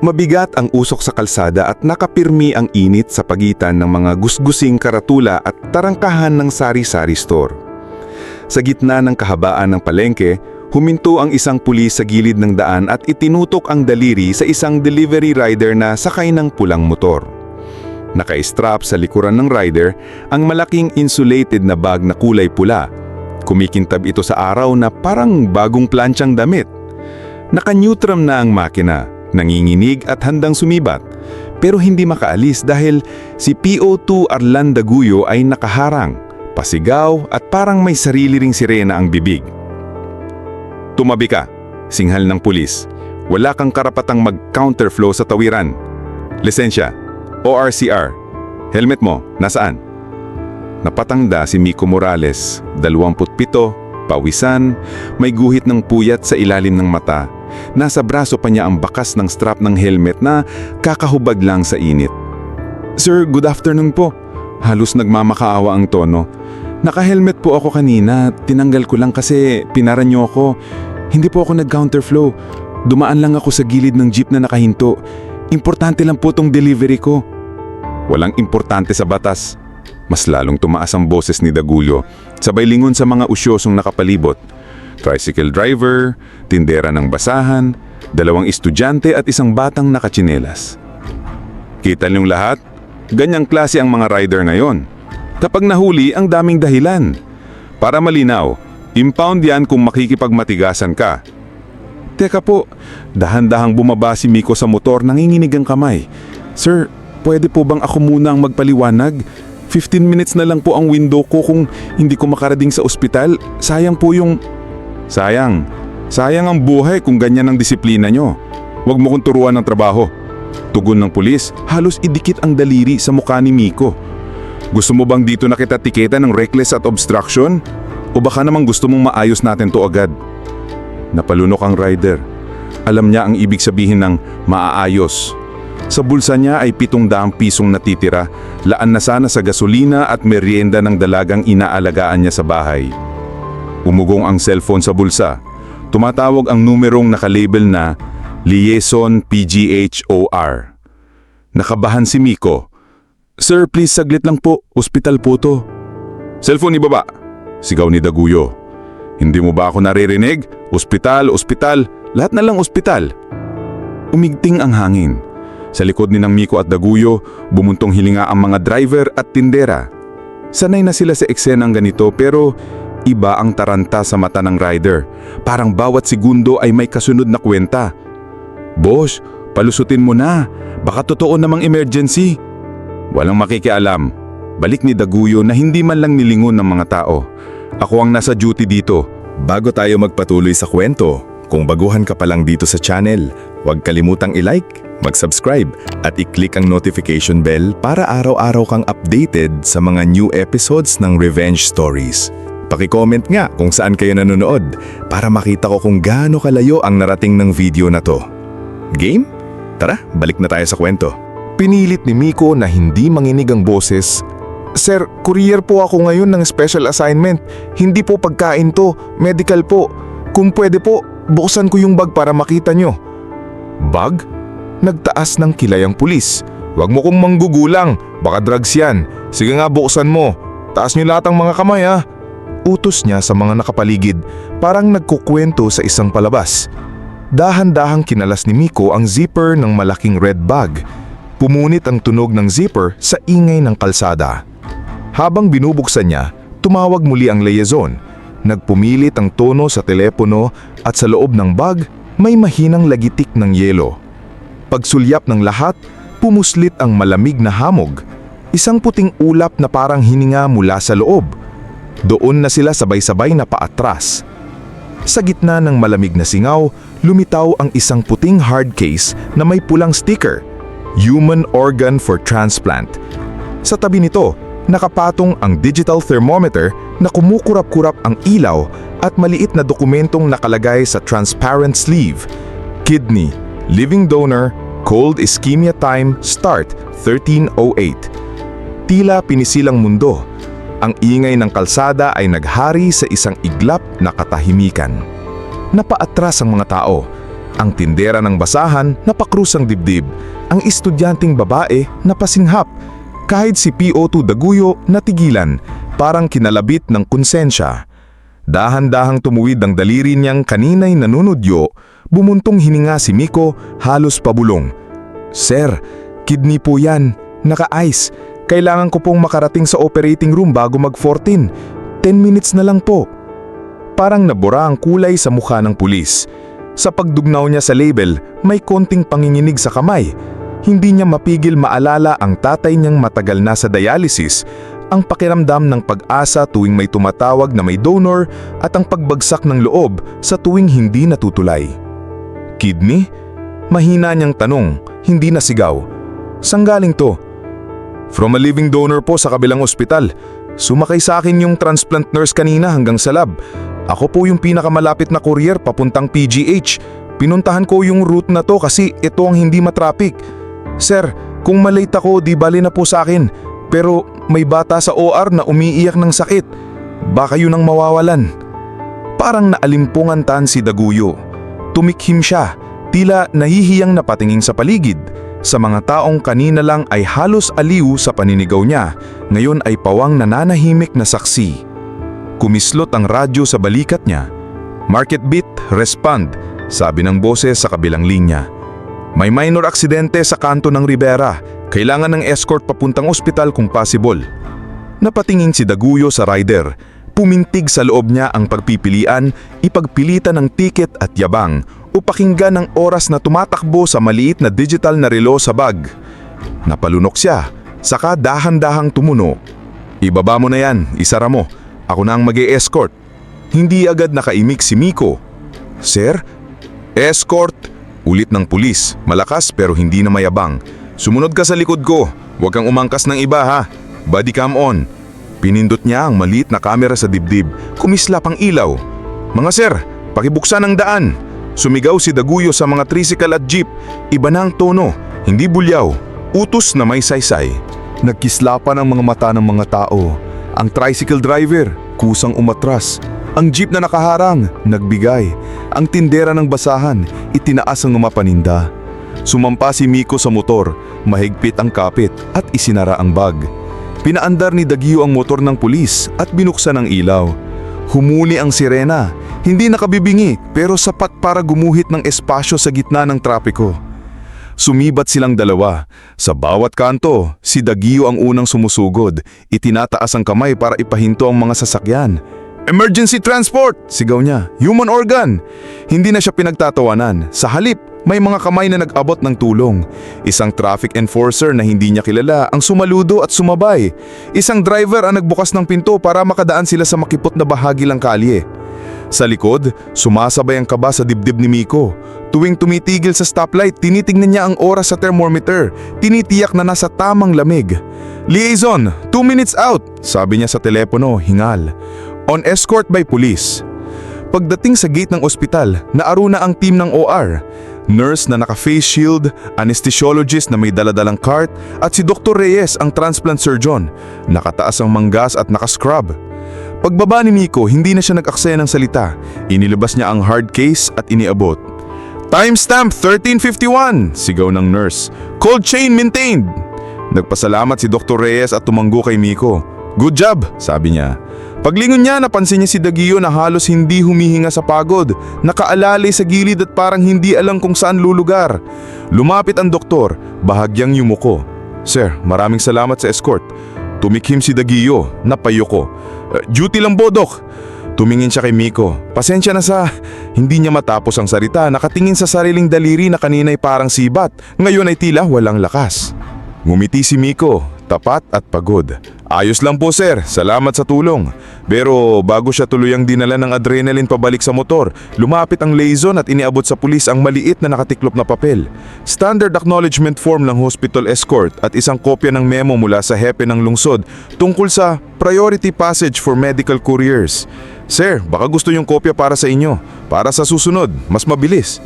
Mabigat ang usok sa kalsada at nakapirmi ang init sa pagitan ng mga gusgusing karatula at tarangkahan ng sari-sari store. Sa gitna ng kahabaan ng palengke, huminto ang isang pulis sa gilid ng daan at itinutok ang daliri sa isang delivery rider na sakay ng pulang motor. Naka-strap sa likuran ng rider ang malaking insulated na bag na kulay pula. Kumikintab ito sa araw na parang bagong planchang damit. Naka-neutrum na ang makina, nanginginig at handang sumibat. Pero hindi makaalis dahil si PO2 Arlan Daguyo ay nakaharang, pasigaw at parang may sarili ring sirena ang bibig. Tumabi ka, singhal ng pulis. Wala kang karapatang mag-counterflow sa tawiran. Lisensya, ORCR. Helmet mo, nasaan? Napatangda si Miko Morales, 27, pawisan, may guhit ng puyat sa ilalim ng mata. Nasa braso pa niya ang bakas ng strap ng helmet na kakahubad lang sa init. Sir, good afternoon po. Halos nagmamakaawa ang tono. Naka-helmet po ako kanina, tinanggal ko lang kasi pinaran niyo ako. Hindi po ako nag-counterflow. Dumaan lang ako sa gilid ng jeep na nakahinto. Importante lang po tong delivery ko. Walang importante sa batas. Mas lalong tumaas ang boses ni Dagulyo, sabay lingon sa mga usyosong nakapalibot. Tricycle driver, tindera ng basahan, dalawang estudyante at isang batang nakatsinelas. Kita niyong lahat? Ganyang klase ang mga rider na yon. Kapag nahuli, ang daming dahilan. Para malinaw, impound yan kung makikipagmatigasan ka. Teka po, dahan-dahang bumaba si Miko sa motor nanginginig ang kamay. Sir, pwede po bang ako muna ang magpaliwanag? 15 minutes na lang po ang window ko kung hindi ko makarading sa ospital. Sayang po yung... Sayang. Sayang ang buhay kung ganyan ang disiplina nyo. Huwag mo kong turuan ng trabaho. Tugon ng pulis, halos idikit ang daliri sa mukha ni Miko. Gusto mo bang dito na kita tiketa ng reckless at obstruction? O baka namang gusto mong maayos natin to agad? Napalunok ang rider. Alam niya ang ibig sabihin ng maaayos. Sa bulsa niya ay pitong daang pisong natitira, laan na sana sa gasolina at merienda ng dalagang inaalagaan niya sa bahay. Umugong ang cellphone sa bulsa. Tumatawag ang numerong nakalabel na Liaison PGHOR. Nakabahan si Miko. Sir, please saglit lang po. Ospital po to. Cellphone ibaba. Sigaw ni Daguyo. Hindi mo ba ako naririnig? Ospital, ospital. Lahat na lang ospital. Umigting ang hangin. Sa likod ni ng Miko at Daguyo, bumuntong hilinga ang mga driver at tindera. Sanay na sila sa eksenang ganito pero iba ang taranta sa mata ng rider. Parang bawat segundo ay may kasunod na kwenta. Boss, palusutin mo na. Baka totoo namang emergency. Walang makikialam. Balik ni Daguyo na hindi man lang nilingon ng mga tao. Ako ang nasa duty dito. Bago tayo magpatuloy sa kwento, kung baguhan ka pa lang dito sa channel, huwag kalimutang i-like, mag-subscribe at i-click ang notification bell para araw-araw kang updated sa mga new episodes ng Revenge Stories. Paki-comment nga kung saan kayo nanonood para makita ko kung gaano kalayo ang narating ng video na to. Game? Tara, balik na tayo sa kwento. Pinilit ni Miko na hindi manginig ang boses. Sir, courier po ako ngayon ng special assignment. Hindi po pagkain to, medical po. Kung pwede po, buksan ko yung bag para makita nyo. Bag? Nagtaas ng kilay ang pulis. Huwag mo kong manggugulang, baka drugs yan. Sige nga buksan mo. Taas nyo lahat ang mga kamay ha. Utos niya sa mga nakapaligid, parang nagkukwento sa isang palabas. Dahan-dahang kinalas ni Miko ang zipper ng malaking red bag. Pumunit ang tunog ng zipper sa ingay ng kalsada. Habang binubuksan niya, tumawag muli ang liaison. Nagpumilit ang tono sa telepono at sa loob ng bag may mahinang lagitik ng yelo. Pagsulyap ng lahat, pumuslit ang malamig na hamog. Isang puting ulap na parang hininga mula sa loob. Doon na sila sabay-sabay na paatras. Sa gitna ng malamig na singaw, lumitaw ang isang puting hard case na may pulang sticker, Human Organ for Transplant. Sa tabi nito, nakapatong ang digital thermometer na kumukurap-kurap ang ilaw at maliit na dokumentong nakalagay sa transparent sleeve. Kidney, living donor, cold ischemia time, start 1308. Tila pinisilang mundo. Ang ingay ng kalsada ay naghari sa isang iglap na katahimikan. Napaatras ang mga tao. Ang tindera ng basahan na pakrusang dibdib. Ang estudyanteng babae na pasinghap. Kahit si PO2 Daguyo natigilan, parang kinalabit ng konsensya. Dahan-dahang tumuwid ang daliri niyang kaninay nanunudyo, bumuntong hininga si Miko halos pabulong. Sir, kidney po yan. Naka-ice. Kailangan ko pong makarating sa operating room bago mag-14. 10 minutes na lang po. Parang nabura ang kulay sa mukha ng pulis. Sa pagdugnaw niya sa label, may konting panginginig sa kamay. Hindi niya mapigil maalala ang tatay niyang matagal na sa dialysis, ang pakiramdam ng pag-asa tuwing may tumatawag na may donor at ang pagbagsak ng loob sa tuwing hindi natutulay. Kidney? Mahina niyang tanong, hindi na sigaw. Saan galing to? From a living donor po sa kabilang ospital. Sumakay sa akin yung transplant nurse kanina hanggang sa lab. Ako po yung pinakamalapit na courier papuntang PGH. Pinuntahan ko yung route na to kasi ito ang hindi matraffic. Sir, kung malate ako di bali na po sa akin. Pero may bata sa OR na umiiyak ng sakit. Baka yun ang mawawalan. Parang naalimpungan tan si Daguyo. Tumikhim siya, tila nahihiyang napatingin sa paligid. Sa mga taong kanina lang ay halos aliw sa paninigaw niya, ngayon ay pawang nananahimik na saksi. Kumislot ang radyo sa balikat niya. Market beat, respond, sabi ng boses sa kabilang linya. May minor aksidente sa kanto ng Rivera. Kailangan ng escort papuntang ospital kung possible. Napatingin si Daguyo sa rider. Pumintig sa loob niya ang pagpipilian, ipagpilitan ng tiket at yabang o pakinggan ang oras na tumatakbo sa maliit na digital na relo sa bag. Napalunok siya, saka dahan-dahang tumuno. Ibaba mo na yan, isara mo. Ako na ang mag escort Hindi agad nakaimik si Miko. Sir? Escort! Ulit ng pulis, malakas pero hindi na mayabang. Sumunod ka sa likod ko, huwag kang umangkas ng iba ha. Body cam on. Pinindot niya ang maliit na kamera sa dibdib, kumislap ang ilaw. Mga sir, pakibuksan ang daan. Sumigaw si Daguyo sa mga tricycle at jeep. Iba na ang tono, hindi bulyaw. Utos na may saysay. Nagkislapan ang mga mata ng mga tao. Ang tricycle driver, kusang umatras. Ang jeep na nakaharang, nagbigay. Ang tindera ng basahan, itinaas ang mga paninda. Sumampa si Miko sa motor, mahigpit ang kapit at isinara ang bag. Pinaandar ni Dagio ang motor ng pulis at binuksan ang ilaw. Humuli ang sirena, hindi nakabibingi pero sapat para gumuhit ng espasyo sa gitna ng trapiko. Sumibat silang dalawa. Sa bawat kanto, si Dagio ang unang sumusugod. Itinataas ang kamay para ipahinto ang mga sasakyan. Emergency transport! Sigaw niya. Human organ! Hindi na siya pinagtatawanan. Sa halip, may mga kamay na nag-abot ng tulong. Isang traffic enforcer na hindi niya kilala ang sumaludo at sumabay. Isang driver ang nagbukas ng pinto para makadaan sila sa makipot na bahagi ng kalye. Sa likod, sumasabay ang kaba sa dibdib ni Miko. Tuwing tumitigil sa stoplight, tinitingnan niya ang oras sa thermometer. Tinitiyak na nasa tamang lamig. Liaison, 2 minutes out, sabi niya sa telepono, hingal. On escort by police. Pagdating sa gate ng ospital, naaro na ang team ng OR. Nurse na naka-face shield, anesthesiologist na may daladalang cart, at si Dr. Reyes ang transplant surgeon. Nakataas ang manggas at naka-scrub. Pagbaba ni Miko, hindi na siya nag-aksaya ng salita. Inilabas niya ang hard case at iniabot. Timestamp 1351, sigaw ng nurse. Cold chain maintained. Nagpasalamat si Dr. Reyes at tumanggo kay Miko. Good job, sabi niya. Paglingon niya, napansin niya si Dagio na halos hindi humihinga sa pagod. Nakaalalay sa gilid at parang hindi alam kung saan lulugar. Lumapit ang doktor, bahagyang yumuko. Sir, maraming salamat sa escort. Tumikhim si Dagio, napayo ko. "Eh, duty lang po, Dok. Tumingin siya kay Miko. Pasensya na sa... Hindi niya matapos ang salita, nakatingin sa sariling daliri na kanina'y parang sibat. Ngayon ay tila walang lakas. Ngumiti si Miko, tapat at pagod. Ayos lang po sir, salamat sa tulong. Pero bago siya tuluyang dinala ng adrenaline pabalik sa motor, lumapit ang liaison at iniabot sa pulis ang maliit na nakatiklop na papel. Standard acknowledgement form ng hospital escort at isang kopya ng memo mula sa hepe ng lungsod tungkol sa priority passage for medical couriers. Sir, baka gusto yung kopya para sa inyo, para sa susunod, mas mabilis.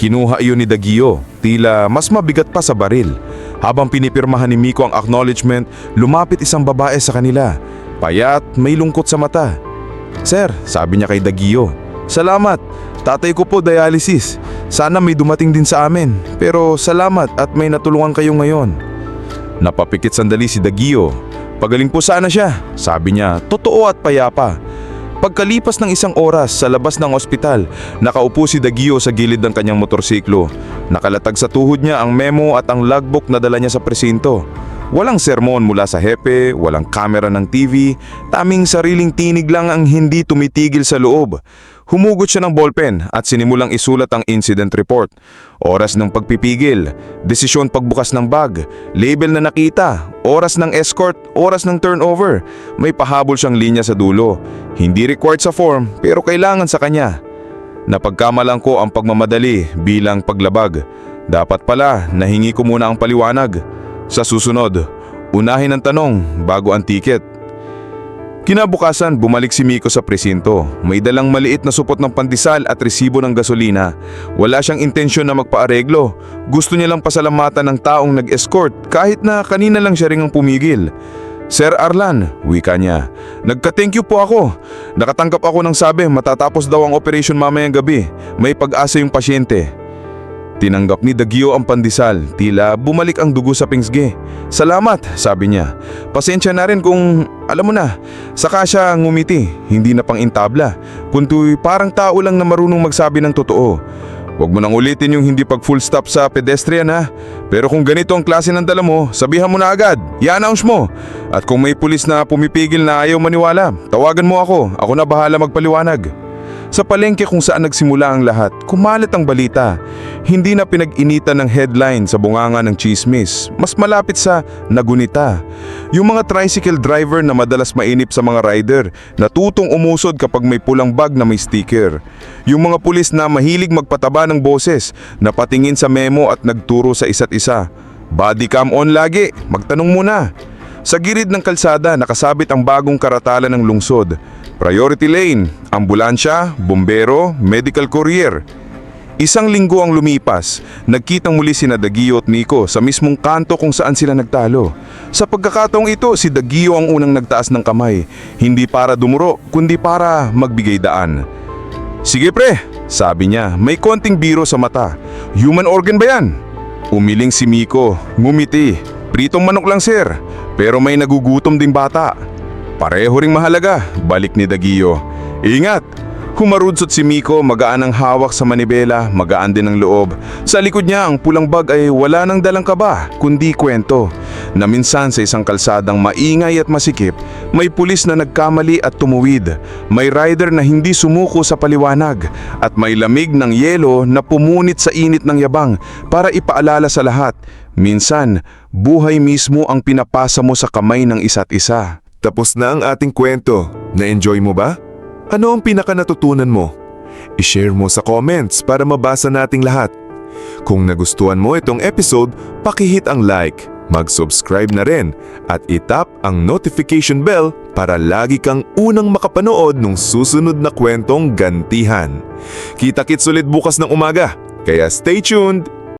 Kinuha iyon ni Dagio, tila mas mabigat pa sa baril. Habang pinipirmahan ni Miko ang acknowledgement, lumapit isang babae sa kanila. Payat, may lungkot sa mata. Sir, sabi niya kay Dagio, Salamat, Tatay ko po dialysis. Sana may dumating din sa amin. Pero salamat at may natulungan kayo ngayon. Napapikit sandali si Dagio. Pagaling po sana siya. Sabi niya, totoo at payapa. Pagkalipas ng isang oras sa labas ng ospital, nakaupo si Dagio sa gilid ng kanyang motorsiklo. Nakalatag sa tuhod niya ang memo at ang logbook na dala niya sa presinto. Walang sermon mula sa hepe, walang kamera ng TV, taming sariling tinig lang ang hindi tumitigil sa loob. Humugot siya ng ballpen at sinimulang isulat ang incident report. Oras ng pagpipigil, desisyon pagbukas ng bag, label na nakita, oras ng escort, oras ng turnover. May pahabol siyang linya sa dulo. Hindi required sa form pero kailangan sa kanya. Napagkamalang ko ang pagmamadali bilang paglabag. Dapat pala nahingi ko muna ang paliwanag. Sa susunod, unahin ang tanong bago ang tiket. Kinabukasan, bumalik si Miko sa presinto. May dalang maliit na supot ng pandesal at resibo ng gasolina. Wala siyang intensyon na magpaareglo. Gusto niya lang pasalamatan ng taong nag-escort kahit na kanina lang siya ring ang pumigil. Sir Arlan, wika niya. Nagka-thank you po ako. Nakatanggap ako ng sabi matatapos daw ang operation mamayang gabi. May pag-asa yung pasyente. Tinanggap ni Dagio ang pandesal, tila bumalik ang dugo sa pingsge. Salamat, sabi niya. Pasensya na rin kung, alam mo na, saka siya ngumiti, hindi na pang intabla, kunto'y parang tao lang na marunong magsabi ng totoo. Huwag mo nang ulitin yung hindi pag full stop sa pedestrian ha. Pero kung ganito ang klase ng dala mo, sabihan mo na agad. I-announce mo. At kung may pulis na pumipigil na ayaw maniwala, tawagan mo ako. Ako na bahala magpaliwanag. Sa palengke kung saan nagsimula ang lahat, kumalat ang balita. Hindi na pinag-initan ng headline sa bunganga ng chismis, mas malapit sa nagunita. Yung mga tricycle driver na madalas mainip sa mga rider, natutong umusod kapag may pulang bag na may sticker. Yung mga pulis na mahilig magpataba ng boses, napatingin sa memo at nagturo sa isa't isa. Body cam on lagi, magtanong muna. Sa girid ng kalsada nakasabit ang bagong karatala ng lungsod. Priority lane, ambulansya, bombero, medical courier. Isang linggo ang lumipas, nagkitang muli sina Dagio at Nico sa mismong kanto kung saan sila nagtalo. Sa pagkakataong ito, si Dagio ang unang nagtaas ng kamay, hindi para dumuro, kundi para magbigay daan. Sige pre, sabi niya, may konting biro sa mata. Human organ ba yan? Umiling si Miko, ngumiti. Pritong manok lang sir, pero may nagugutom ding bata. Pareho ring mahalaga, balik ni Dagio. Ingat! Humarudsot si Miko, magaan ang hawak sa manibela, magaan din ang loob. Sa likod niya, ang pulang bag ay wala nang dalang kaba, kundi kwento. Na minsan sa isang kalsadang maingay at masikip, may pulis na nagkamali at tumuwid. May rider na hindi sumuko sa paliwanag. At may lamig ng yelo na pumunit sa init ng yabang para ipaalala sa lahat. Minsan, buhay mismo ang pinapasa mo sa kamay ng isa't isa. Tapos na ang ating kwento. Na-enjoy mo ba? Ano ang pinaka natutunan mo? I-share mo sa comments para mabasa nating lahat. Kung nagustuhan mo itong episode, pakihit ang like, mag-subscribe na rin at itap ang notification bell para lagi kang unang makapanood ng susunod na kwentong gantihan. Kita-kits ulit bukas ng umaga, kaya stay tuned!